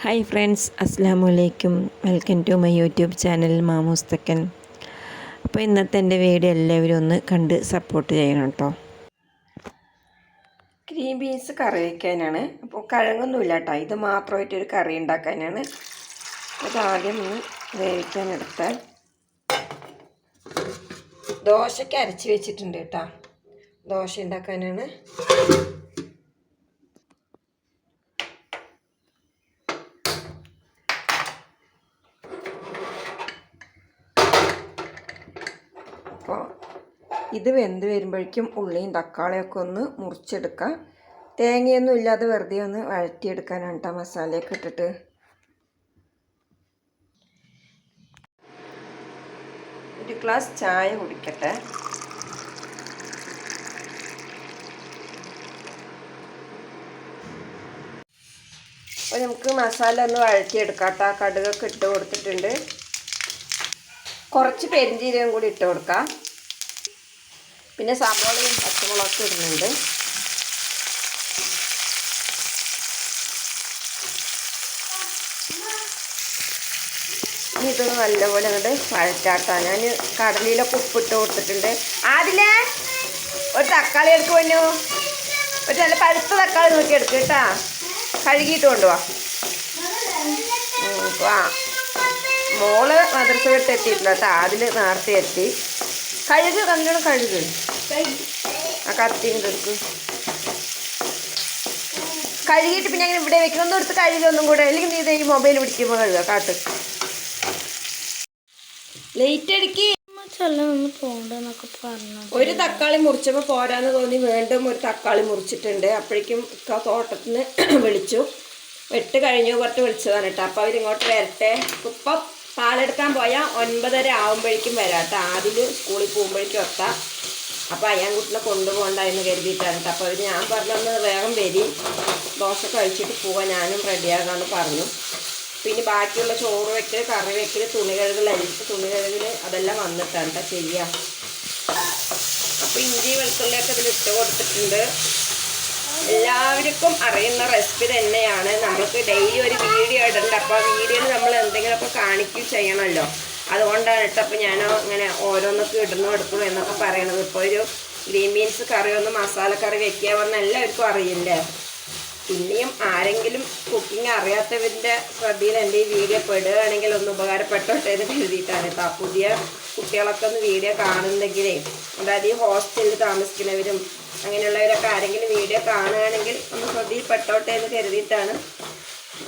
Hi friends അസ്സാം വലൈക്കും welcome to my YouTube channel Mamoos തെക്കൻ അപ്പോൾ ഇന്നത്തെ എന്റെ വീഡിയോ എല്ലാവരും ഒന്ന് കണ്ട് സപ്പോർട്ട് ചെയ്യണം കേട്ടോ ഗ്രീൻ ബീൻസ് കറി വയ്ക്കാനാണ് അപ്പോൾ കഴങ്ങൊന്നുമില്ല കേട്ടോ ഇത് മാത്രമായിട്ടൊരു കറി ഉണ്ടാക്കാനാണ്. അത് ആദ്യം ഒന്ന് വേവിക്കാൻ എടുത്താൽ ദോശയ്ക്ക് അരച്ച് വെച്ചിട്ടുണ്ട് കേട്ടോ ദോശ ഉണ്ടാക്കാനാണ് അപ്പോൾ ഇത് വെന്ത് വരുമ്പോഴേക്കും ഉള്ളിയും തക്കാളിയൊക്കെ ഒന്ന് മുറിച്ചെടുക്കാം തേങ്ങയൊന്നും ഇല്ലാതെ വെറുതെ ഒന്ന് വഴറ്റിയെടുക്കാനാണ് കേട്ടോ മസാലയൊക്കെ ഇട്ടിട്ട്. ഒരു ഗ്ലാസ് ചായ കുടിക്കട്ടെ. അപ്പോൾ നമുക്ക് മസാല ഒന്ന് വഴറ്റിയെടുക്കാം കേട്ടോ കടുകൊക്കെ ഇട്ട് കൊടുത്തിട്ടുണ്ട്. കുറച്ച് പെരിഞ്ചീരകം കൂടി ഇട്ട് കൊടുക്കാം. പിന്നെ സവോളയും പച്ചമുളകൊക്കെ ഇടുന്നുണ്ട്. ഇത് നല്ലപോലെ അങ്ങോട്ട് വഴറ്റാട്ടാ. ഞാൻ കടലിലൊക്കെ ഉപ്പിട്ട് കൊടുത്തിട്ടുണ്ട്. ആദ്യം ഒരു തക്കാളി എടുക്കു വന്നു ഒരു നല്ല പഴുത്ത തക്കാളി നോക്കി എടുക്ക് കേട്ടാ. കഴുകിയിട്ട് കൊണ്ടുപോവാ ആ മോൾ മദ്രസ വിട്ട് എത്തിയിട്ടില്ല കേട്ടോ. അതിൽ നേരത്തെ എത്തി. കഴുക് കല്യാണം കഴുക്. ആ കത്തിയും എടുക്ക്. കഴുകിയിട്ട് പിന്നെ അങ്ങനെ ഇവിടെ വെക്കണം ഒന്നും എടുത്ത് കഴുകി ഒന്നും കൂടെ. അല്ലെങ്കിൽ നീ ഈ മൊബൈൽ പിടിക്കുമ്പോൾ കഴുകുക കാട്ട് ലേറ്റ് അടിക്ക്. പറഞ്ഞു ഒരു തക്കാളി മുറിച്ചപ്പോൾ പോരാന്ന് തോന്നി. വീണ്ടും ഒരു തക്കാളി മുറിച്ചിട്ടുണ്ട്. അപ്പോഴേക്കും ഇക്ക തോട്ടത്തിൽ നിന്ന് വിളിച്ചു. വെട്ട് കഴിഞ്ഞു. കുറച്ച് വിളിച്ചതാണ് കേട്ടോ. അപ്പോൾ അവരിങ്ങോട്ട് വരട്ടെ. ഇപ്പം പാലെടുക്കാൻ പോയാൽ ഒൻപതര ആകുമ്പോഴേക്കും വരാം കേട്ടോ. ആദ്യം സ്കൂളിൽ പോകുമ്പോഴേക്കും എത്താം. അപ്പോൾ കൊണ്ടുപോകണ്ട കൊണ്ടുപോകണ്ടായിരുന്നു കരുതിയിട്ടാണ് കേട്ടോ. അപ്പോൾ അവർ ഞാൻ പറഞ്ഞൊന്ന് വേഗം വരി. ദോശ കഴിച്ചിട്ട് പോവാൻ ഞാനും റെഡിയാകാമെന്ന് പറഞ്ഞു. പിന്നെ ബാക്കിയുള്ള ചോറ് വെക്കൽ കറി വെക്കൽ തുണി കഴുകൽ അരിച്ച് തുണി കഴുകൽ അതെല്ലാം വന്നിട്ടാണ് കേട്ടോ ചെയ്യുക അപ്പോൾ ഇഞ്ചി വെളുത്തുള്ളിയൊക്കെ ഇതിൽ ഇട്ട് കൊടുത്തിട്ടുണ്ട്. എല്ലാവർക്കും അറിയുന്ന റെസിപ്പി തന്നെയാണ്. നമ്മൾക്ക് ഡെയിലി ഒരു വീഡിയോ ഇടണ്ട. അപ്പോൾ ആ വീഡിയോയിൽ നമ്മൾ എന്തെങ്കിലുമൊക്കെ കാണിക്കുകയും ചെയ്യണമല്ലോ. അതുകൊണ്ടാണ് കേട്ടോ അപ്പോൾ ഞാൻ ഇങ്ങനെ ഓരോന്നൊക്കെ ഇടുന്നു എടുക്കണു എന്നൊക്കെ പറയണത്. ഇപ്പോൾ ഒരു ഗ്രീൻ ബീൻസ് കറി ഒന്ന് മസാല കറി വെക്കുക പറഞ്ഞാൽ എല്ലാവർക്കും അറിയില്ലേ? പിന്നെയും ആരെങ്കിലും കുക്കിംഗ് അറിയാത്തവരുടെ ശ്രദ്ധയിൽ എന്റെ ഈ വീഡിയോ പെടുകയാണെങ്കിൽ ഒന്ന് ഉപകാരപ്പെട്ടോട്ടെ എന്ന് കരുതിയിട്ടാണ് കേട്ടോ. പുതിയ കുട്ടികളൊക്കെ ഒന്ന് വീഡിയോ കാണുന്നെങ്കിലേ അതായത് ഈ ഹോസ്റ്റലിൽ താമസിക്കുന്നവരും അങ്ങനെയുള്ളവരൊക്കെ ആരെങ്കിലും വീഡിയോ കാണുകയാണെങ്കിൽ ഒന്ന് ശ്രദ്ധയിൽപ്പെട്ടോട്ടെ എന്ന് കരുതിയിട്ടാണ്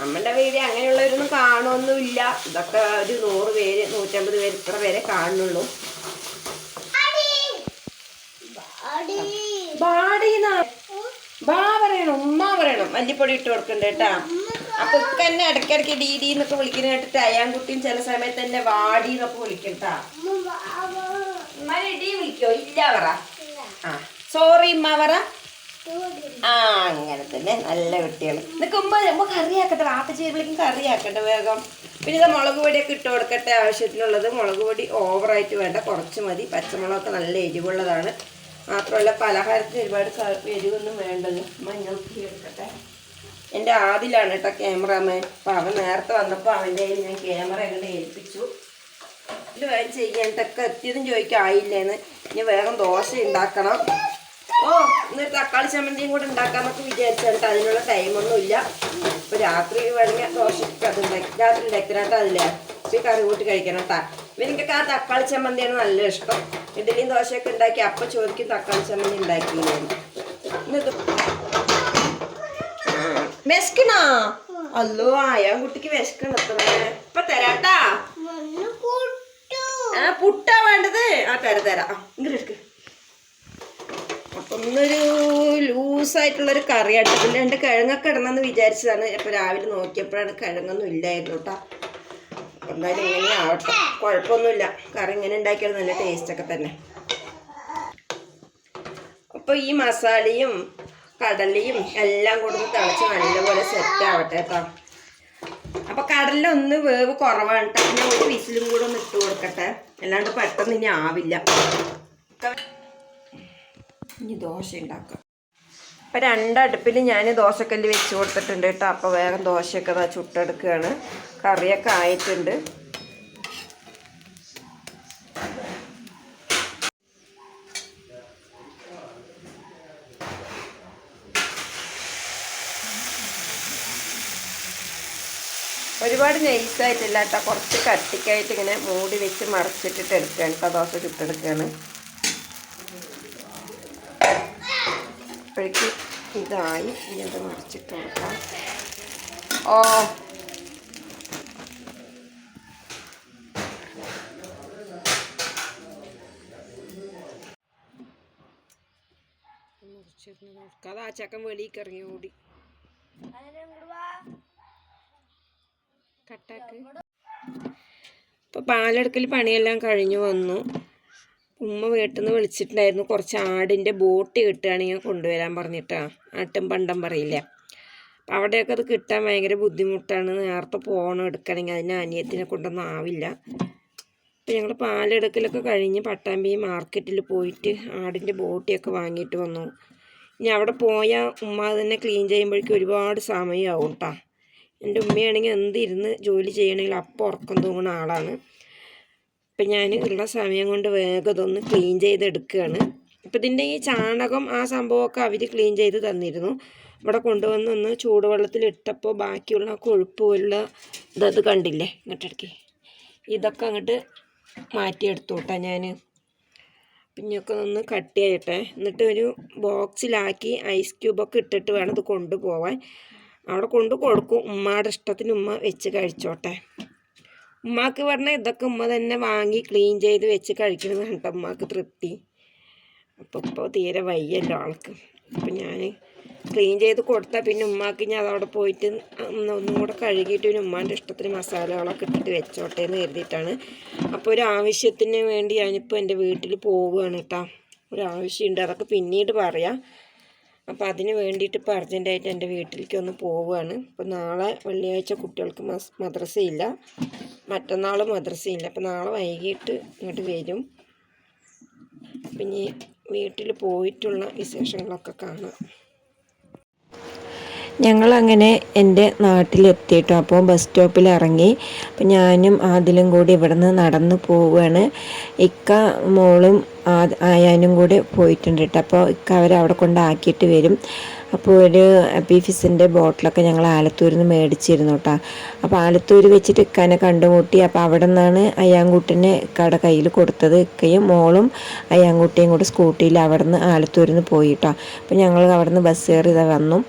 നമ്മളുടെ വീട് അങ്ങനെയുള്ളവരൊന്നും കാണുമൊന്നുമില്ല ഇതൊക്കെ ഒരു നൂറ് പേര് നൂറ്റമ്പത് പേര് ഇത്ര പേരെ കാണുന്നുള്ളൂ. ബാ പറയണം ഉമ്മ പറയണം. മല്ലിപ്പൊടി ഇട്ട് കൊടുക്കണ്ട കേട്ടാ. അപ്പൊ ഇപ്പൊ എന്നെ ഇടയ്ക്കിടയ്ക്ക് ഡി ഡി എന്നൊക്കെ വിളിക്കുന്ന കേട്ടിട്ട് അയ്യാൻകുട്ടിയും ചില സമയത്ത് എന്നെ വാടി എന്നൊക്കെ വിളിക്കട്ടാ ഡി വിളിക്കോ? ഇല്ല പറ. ആ സോറി ഉമ്മ പറ. ആ അങ്ങനെ തന്നെ നല്ല കുട്ടികൾ നിൽക്കുമ്പോ നമുക്ക് കറിയാക്കട്ടെ വാപ്പ ചെയ്യുമ്പോഴേക്കും കറിയാക്കട്ടെ വേഗം. പിന്നെ ഇത് മുളക് പൊടിയൊക്കെ ഇട്ട് കൊടുക്കട്ടെ ആവശ്യത്തിനുള്ളത്. മുളക് പൊടി ഓവറായിട്ട് വേണ്ട കുറച്ച് മതി. പച്ചമുളകൊക്കെ നല്ല എരിവുള്ളതാണ്. മാത്രമല്ല പലഹാരത്തിന് ഒരുപാട് എരിവൊന്നും വേണ്ടത് മഞ്ഞൾ പൊടി എടുക്കട്ടെ. എന്റെ ആദിലാണ് കേട്ടോ ക്യാമറാമാൻ. അപ്പോൾ അവൻ നേരത്തെ വന്നപ്പോൾ അവന്റെ കയ്യിൽ ഞാൻ ക്യാമറ എങ്ങനെ ഏൽപ്പിച്ചു. ഇത് വേഗം ചെയ്യാനായിട്ടൊക്കെ എത്തിയതും ചോദിക്കാൻ ആയില്ലേന്ന് ഇനി വേഗം ദോശ ഉണ്ടാക്കണം. ഓ ഇന്നൊരു തക്കാളി ചമ്മന്തിയും കൂടെ ഉണ്ടാക്കാന്നൊക്കെ വിചാരിച്ചിട്ട് അതിനുള്ള ടൈമൊന്നും ഇല്ല. ഇപ്പൊ രാത്രി വേണമെങ്കിൽ ദോശയ്ക്ക് അത് ഉണ്ടാക്കി രാത്രി ഉണ്ടാക്കിനാട്ടോ അതില്ലേ ഈ കറി കൂട്ടി കഴിക്കണം കേട്ടാ ഇവനിക്കൊക്കെ ആ തക്കാളി ചമ്മന്തിയാണ് നല്ല ഇഷ്ടം. ഇഡലിയും ദോശയൊക്കെ ഉണ്ടാക്കി അപ്പം ചോദിക്കും തക്കാളി ചമ്മന്തി ഉണ്ടാക്കിയില്ലായിരുന്നു ഇന്നത് വിശക്കണോ? അല്ലോ ആയാ കുട്ടിക്ക് വിശക്കണം ഇപ്പൊ തരാട്ടാ. പുട്ടാ. വേണ്ടത്. ആ തരാ തരാ. ഇങ്ങോട്ട് എടുക്ക്. ഇന്നൊരു ലൂസായിട്ടുള്ളൊരു കറി പിന്നെ രണ്ട് കിഴങ്ങൊക്കെ ഇടണമെന്ന് വിചാരിച്ചതാണ്. അപ്പോൾ രാവിലെ നോക്കിയപ്പോഴാണ് കിഴങ്ങൊന്നും ഇല്ലായിരുന്നു കേട്ടോ എന്തായാലും ഇങ്ങനെ ആവട്ടെ കുഴപ്പമൊന്നുമില്ല. കറി ഇങ്ങനെ ഉണ്ടാക്കിയാൽ നല്ല ടേസ്റ്റൊക്കെ തന്നെ. അപ്പോൾ ഈ മസാലയും കടലയും എല്ലാം കൊടുത്ത് തിളച്ച് നല്ലപോലെ സെറ്റ് ആവട്ടെ കേട്ടോ അപ്പോൾ കടലിലൊന്ന് വേവ് കുറവാണ് കേട്ടോ പിന്നെ ഒരു വിസിലും കൂടെ ഒന്ന് ഇട്ട് കൊടുക്കട്ടെ. അല്ലാണ്ട് പെട്ടെന്ന് ഇനി ആവില്ല. ഇനി ദോശ ഉണ്ടാക്കാം. അപ്പം രണ്ടടുപ്പിൽ ഞാൻ ദോശക്കല്ല് വെച്ച് കൊടുത്തിട്ടുണ്ട് കേട്ടോ. അപ്പോൾ വേഗം ദോശയൊക്കെ അതാ ചുട്ടെടുക്കുകയാണ് കറിയൊക്കെ ആയിട്ടുണ്ട്. ഒരുപാട് നൈസായിട്ടില്ല കേട്ടോ. കുറച്ച് കട്ടിക്കായിട്ട് ഇങ്ങനെ മൂടി വെച്ച് മറച്ചിട്ടിട്ട് എടുക്കുകയാണ് കേട്ടോ ദോശ ചുട്ടെടുക്കുകയാണ് അപ്പോഴേക്ക് ഇതായി. ഇനി അത് മറിച്ചിട്ട് കൊടുക്കാം. ഓ. അത് ആ ചക്കൻ വെളിയിൽ ഇറങ്ങി ഓടി. കട്ടാക്ക്. ഇപ്പോൾ പാലെടുക്കൽ പണിയെല്ലാം കഴിഞ്ഞു വന്നു. ഉമ്മ വീട്ടിൽ നിന്ന് വിളിച്ചിട്ടുണ്ടായിരുന്നു. കുറച്ച് ആടിന്റെ ബോട്ട് കിട്ടുകയാണെങ്കിൽ കൊണ്ടുവരാൻ പറഞ്ഞിട്ടാ. ആട്ടും പണ്ടം പറയില്ല. അപ്പം അവിടെയൊക്കെ അത് കിട്ടാൻ ഭയങ്കര ബുദ്ധിമുട്ടാണ്. നേരത്തെ പോകണം എടുക്കണമെങ്കിൽ അതിന് അനിയത്തിനെ കൊണ്ടൊന്നും ആവില്ല. അപ്പം ഞങ്ങൾ പാലെടുക്കലൊക്കെ കഴിഞ്ഞ് പട്ടാമ്പി മാർക്കറ്റിൽ പോയിട്ട് ആടിന്റെ ബോട്ടിയൊക്കെ വാങ്ങിയിട്ട് വന്നു. ഇനി അവിടെ പോയാൽ ഉമ്മ തന്നെ ക്ലീൻ ചെയ്യുമ്പോഴേക്കും ഒരുപാട് സമയമാവും കേട്ടോ എന്റെ ഉമ്മയാണെങ്കിൽ എന്തിരുന്ന് ജോലി ചെയ്യണമെങ്കിൽ അപ്പം ഉറക്കം തൂങ്ങുന്ന ആളാണ്. അപ്പം ഞാൻ ഉള്ള സമയം കൊണ്ട് വേഗം ഇതൊന്ന് ക്ലീൻ ചെയ്തെടുക്കുകയാണ് അപ്പം ഇതിന്റെ ഈ ചാണകം ആ സംഭവമൊക്കെ അവർ ക്ലീൻ ചെയ്ത് തന്നിരുന്നു. ഇവിടെ കൊണ്ടുവന്ന് ഒന്ന് ചൂടുവെള്ളത്തിൽ ഇട്ടപ്പോൾ ബാക്കിയുള്ള കൊഴുപ്പ് പോലുള്ള ഇതത് കണ്ടില്ലേ? ഇങ്ങോട്ടിടയ്ക്ക് ഇതൊക്കെ അങ്ങോട്ട് മാറ്റിയെടുത്തു കേട്ടോ ഞാൻ പിന്നെയൊക്കെ ഒന്ന് കട്ട് ചെയ്യട്ടെ. എന്നിട്ട് ഒരു ബോക്സിലാക്കി ഐസ് ക്യൂബൊക്കെ ഇട്ടിട്ട് വേണം ഇത് കൊണ്ടുപോവാൻ. അവിടെ കൊണ്ട് കൊടുക്കും. ഉമ്മയുടെ ഇഷ്ടത്തിന് ഉമ്മ വെച്ച് കഴിച്ചോട്ടെ. ഉമ്മാക്ക് പറഞ്ഞാൽ ഇതൊക്കെ ഉമ്മ തന്നെ വാങ്ങി ക്ലീൻ ചെയ്ത് വെച്ച് കഴിക്കണമെന്ന് കേട്ടോ ഉമ്മാക്ക് തൃപ്തി. അപ്പോൾ ഇപ്പോൾ തീരെ വയ്യല്ലോ ആൾക്ക്. അപ്പം ഞാൻ ക്ലീൻ ചെയ്ത് കൊടുത്താൽ പിന്നെ ഉമ്മാക്ക് ഞാൻ അതവിടെ പോയിട്ട് ഒന്ന് കൂടെ കഴുകിയിട്ട് പിന്നെ ഉമ്മാന്റെ ഇഷ്ടത്തിന് മസാലകളൊക്കെ ഇട്ടിട്ട് വെച്ചോട്ടെ എന്ന് കരുതിയിട്ടാണ്. അപ്പോൾ ഒരു ആവശ്യത്തിന് വേണ്ടി ഞാനിപ്പോൾ എന്റെ വീട്ടിൽ പോവുകയാണ് കേട്ടോ. ഒരു ആവശ്യമുണ്ട് അതൊക്കെ പിന്നീട് പറയാം. അപ്പോൾ അതിന് വേണ്ടിയിട്ട് ഇപ്പോൾ അർജന്റായിട്ട് എന്റെ വീട്ടിലേക്ക് ഒന്ന് പോവുകയാണ്. അപ്പോൾ നാളെ വെള്ളിയാഴ്ച കുട്ടികൾക്ക് മദ്രസയില്ല. മറ്റന്നാൾ മദ്രസയില്ല. അപ്പം നാളെ വൈകിട്ട് ഇങ്ങോട്ട് വരും. പിന്നെ വീട്ടിൽ പോയിട്ടുള്ള വിശേഷങ്ങളൊക്കെ കാണാം. ഞങ്ങളങ്ങനെ എന്റെ നാട്ടിലെത്തിയിട്ടു. അപ്പോൾ ബസ് സ്റ്റോപ്പിൽ ഇറങ്ങി അപ്പം ഞാനും ആദിലും കൂടി ഇവിടുന്ന് നടന്നു പോവുകയാണ് ഇക്ക മോളും ആയാനും കൂടി പോയിട്ടുണ്ട് കേട്ടോ അപ്പോൾ അവിടെ കൊണ്ടാക്കിയിട്ട് വരും. അപ്പോൾ ഒരു ബീഫിസിന്റെ ബോട്ടിലൊക്കെ ഞങ്ങൾ ആലത്തൂരിൽ നിന്ന് മേടിച്ചിരുന്നു കേട്ടോ അപ്പോൾ ആലത്തൂർ വെച്ചിട്ട് ഇക്കാനെ കണ്ടുമുട്ടി അപ്പോൾ അവിടെ നിന്നാണ് അയ്യാൻകുട്ടിനെ ഇക്കയുടെ കയ്യിൽ കൊടുത്തത്. ഇക്കയും മോളും അയ്യാൻകുട്ടിയും കൂടെ സ്കൂട്ടിയിൽ അവിടെ നിന്ന് ആലത്തൂരിൽ നിന്ന് പോയി കേട്ടോ അപ്പോൾ ഞങ്ങൾ അവിടെ നിന്ന് ബസ് കയറി വന്നു.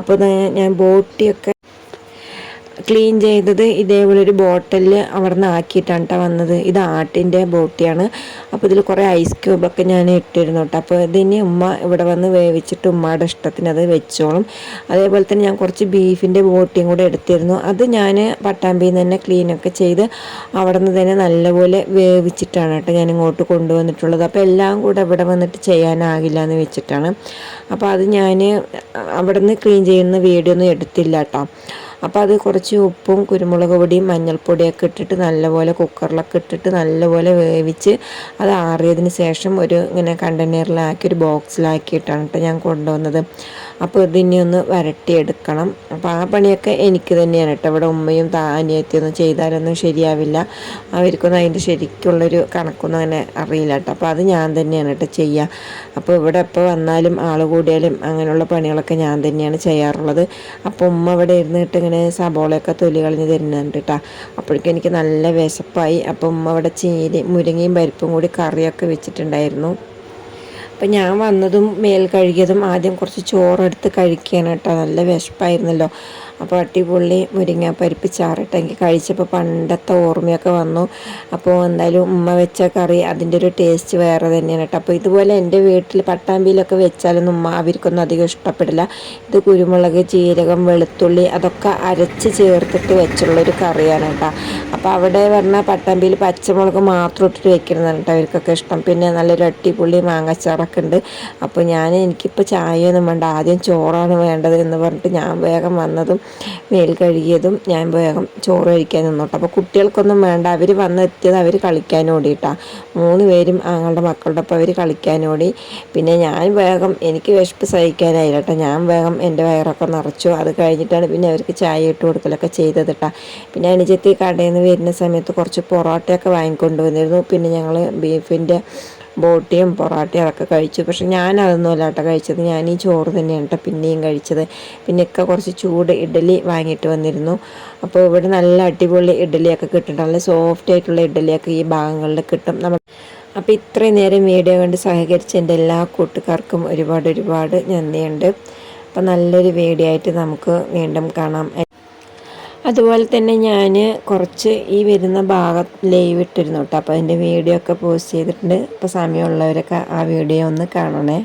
അപ്പോൾ ഞാൻ ബോട്ടിയൊക്കെ ക്ലീൻ ചെയ്തത് ഇതേപോലെ ഒരു ബോട്ടിലിൽ അവിടെ നിന്ന് ആക്കിയിട്ടാണ് കേട്ടോ വന്നത്. ഇത് ആട്ടിന്റെ ബോട്ടിയാണ് അപ്പോൾ ഇതിൽ കുറേ ഐസ് ക്യൂബൊക്കെ ഞാൻ ഇട്ടിരുന്നു കേട്ടോ അപ്പോൾ ഇതിന് ഉമ്മ ഇവിടെ വന്ന് വേവിച്ചിട്ട് ഉമ്മയുടെ ഇഷ്ടത്തിന് അത് വെച്ചോളും. അതേപോലെ തന്നെ ഞാൻ കുറച്ച് ബീഫിന്റെ ബോട്ടിയും കൂടെ എടുത്തിരുന്നു. അത് ഞാൻ പട്ടാമ്പിയിൽ നിന്ന് തന്നെ ക്ലീനൊക്കെ ചെയ്ത് അവിടെ നിന്ന് തന്നെ നല്ലപോലെ വേവിച്ചിട്ടാണ് കേട്ടോ ഞാൻ ഇങ്ങോട്ട് കൊണ്ടുവന്നിട്ടുള്ളത്. അപ്പോൾ എല്ലാം കൂടെ ഇവിടെ വന്നിട്ട് ചെയ്യാനാകില്ല എന്ന് വെച്ചിട്ടാണ്. അപ്പോൾ അത് ഞാൻ അവിടെ നിന്ന് ക്ലീൻ ചെയ്യുന്ന വീഡിയോ ഒന്നും എടുത്തില്ല കേട്ടോ അപ്പോൾ അത് കുറച്ച് ഉപ്പും കുരുമുളക് പൊടിയും മഞ്ഞൾപ്പൊടിയൊക്കെ ഇട്ടിട്ട് നല്ലപോലെ കുക്കറിലൊക്കെ ഇട്ടിട്ട് നല്ലപോലെ വേവിച്ച് അത് ആറിയതിന് ശേഷം ഒരു ഇങ്ങനെ കണ്ടെയ്നറിലാക്കി ഒരു ബോക്സിലാക്കിയിട്ടാണ് കേട്ടോ ഞാൻ കൊണ്ടുവന്നത്. അപ്പോൾ ഇതിനെ ഒന്ന് വരട്ടിയെടുക്കണം. അപ്പോൾ ആ പണിയൊക്കെ എനിക്ക് തന്നെയാണ് കേട്ടോ. ഇവിടെ ഉമ്മയും താനിയത്തിയൊന്നും ചെയ്താലൊന്നും ശരിയാവില്ല. അവർക്കൊന്നും അതിന്റെ ശരിക്കുള്ളൊരു കണക്കൊന്നും അങ്ങനെ അറിയില്ല കേട്ടോ. അപ്പോൾ അത് ഞാൻ തന്നെയാണ് കേട്ടോ ചെയ്യുക അപ്പോൾ ഇവിടെ എപ്പോൾ വന്നാലും ആൾ കൂടിയാലും അങ്ങനെയുള്ള പണികളൊക്കെ ഞാൻ തന്നെയാണ് ചെയ്യാറുള്ളത്. അപ്പോൾ ഉമ്മ ഇവിടെ ഇരുന്നിട്ട് ഇങ്ങനെ സബോളയൊക്കെ തൊലി കളഞ്ഞ് തരുന്നുണ്ട് കേട്ടോ. അപ്പോഴേക്കും എനിക്ക് നല്ല വിശപ്പായി. അപ്പോൾ ഉമ്മ ഇവിടെ ചീരി മുരിങ്ങയും പരിപ്പും കൂടി കറിയൊക്കെ വെച്ചിട്ടുണ്ടായിരുന്നു. അപ്പം ഞാൻ വന്നതും മേൽ കഴുകിയതും ആദ്യം കുറച്ച് ചോറെടുത്ത് കഴിക്കുകയാണ് കേട്ടോ നല്ല വിശപ്പായിരുന്നല്ലോ. അപ്പോൾ അടിപൊളി മുരിങ്ങ പരിപ്പ് ചാറിട്ട് എനിക്ക് കഴിച്ചപ്പോൾ പണ്ടത്തെ ഓർമ്മയൊക്കെ വന്നു. അപ്പോൾ എന്തായാലും ഉമ്മ വെച്ച കറി അതിന്റെ ഒരു ടേസ്റ്റ് വേറെ തന്നെയാണ് കേട്ടോ. അപ്പോൾ ഇതുപോലെ എന്റെ വീട്ടിൽ പട്ടാമ്പിയിലൊക്കെ വെച്ചാലൊന്നും ഉമ്മ അവർക്കൊന്നും അധികം ഇഷ്ടപ്പെടില്ല. ഇത് കുരുമുളക് ജീരകം വെളുത്തുള്ളി അതൊക്കെ അരച്ച് ചേർത്തിട്ട് വെച്ചുള്ളൊരു കറിയാണ് കേട്ടോ. അപ്പോൾ അവിടെ പറഞ്ഞാൽ പട്ടാമ്പിയിൽ പച്ചമുളക് മാത്രം ഇട്ടിട്ട് വെക്കുന്നതാണ് കേട്ടോ അവർക്കൊക്കെ ഇഷ്ടം. പിന്നെ നല്ലൊരു അടിപൊളി മാങ്ങച്ചാറൊക്കെ ഉണ്ട്. അപ്പോൾ ഞാൻ എനിക്കിപ്പോൾ ചായയൊന്നും വേണ്ട. ആദ്യം ചോറാണ് വേണ്ടത് എന്ന് പറഞ്ഞിട്ട് ഞാൻ വേഗം വന്നതും മേൽ കഴുകിയതും ഞാൻ വേഗം ചോറ് കഴിക്കാൻ നിന്നോട്ടെ. അപ്പോൾ കുട്ടികൾക്കൊന്നും വേണ്ട അവർ വന്നെത്തിയത് അവർ കളിക്കാൻ ഓടിയിട്ടാണ് മൂന്ന് പേരും ആങ്ങളുടെ മക്കളുടെ ഒപ്പം അവർ കളിക്കാൻ ഓടി. പിന്നെ ഞാൻ വേഗം എനിക്ക് വിശപ്പ് സഹിക്കാനായില്ല കേട്ടോ ഞാൻ വേഗം എന്റെ വയറൊക്കെ നിറച്ചു. അത് കഴിഞ്ഞിട്ടാണ് പിന്നെ അവർക്ക് ചായ ഇട്ട് കൊടുക്കലൊക്കെ ചെയ്തത് കേട്ടോ പിന്നെ അനുജത്തി കടയിൽ നിന്ന് വരുന്ന സമയത്ത് കുറച്ച് പൊറോട്ടയൊക്കെ വാങ്ങിക്കൊണ്ട് വന്നിരുന്നു പിന്നെ ഞങ്ങൾ ബീഫിന്റെ ബോട്ടിയും പൊറാട്ടയും അതൊക്കെ കഴിച്ചു. പക്ഷെ ഞാൻ അതൊന്നുമല്ല കേട്ടോ കഴിച്ചത്. ഞാൻ ഈ ചോറ് തന്നെയാണ് കേട്ടോ പിന്നെയും കഴിച്ചത്. പിന്നെയൊക്കെ കുറച്ച് ചൂട് ഇഡലി വാങ്ങിയിട്ട് വന്നിരുന്നു. അപ്പോൾ ഇവിടെ നല്ല അടിപൊളി ഇഡലിയൊക്കെ കിട്ടും നല്ല സോഫ്റ്റ് ആയിട്ടുള്ള ഇഡലിയൊക്കെ ഈ ഭാഗങ്ങളിൽ കിട്ടും. നമ്മൾ അപ്പോൾ ഇത്രയും നേരം വീഡിയോ കണ്ട് സഹകരിച്ച എന്റെ എല്ലാ കൂട്ടുകാർക്കും ഒരുപാട് ഒരുപാട് നന്ദിയുണ്ട്. അപ്പോൾ നല്ലൊരു വീഡിയോ ആയിട്ട് നമുക്ക് വീണ്ടും കാണാം. അതുപോലെ തന്നെ ഞാൻ കുറച്ച് ഈ വരുന്ന ഭാഗം ലൈവ് ഇട്ടിരുന്നു കേട്ടോ. അപ്പോൾ അതിന്റെ വീഡിയോ ഒക്കെ പോസ്റ്റ് ചെയ്തിട്ടുണ്ട്. അപ്പോൾ സമയമുള്ളവരൊക്കെ ആ വീഡിയോ ഒന്ന് കാണണേ.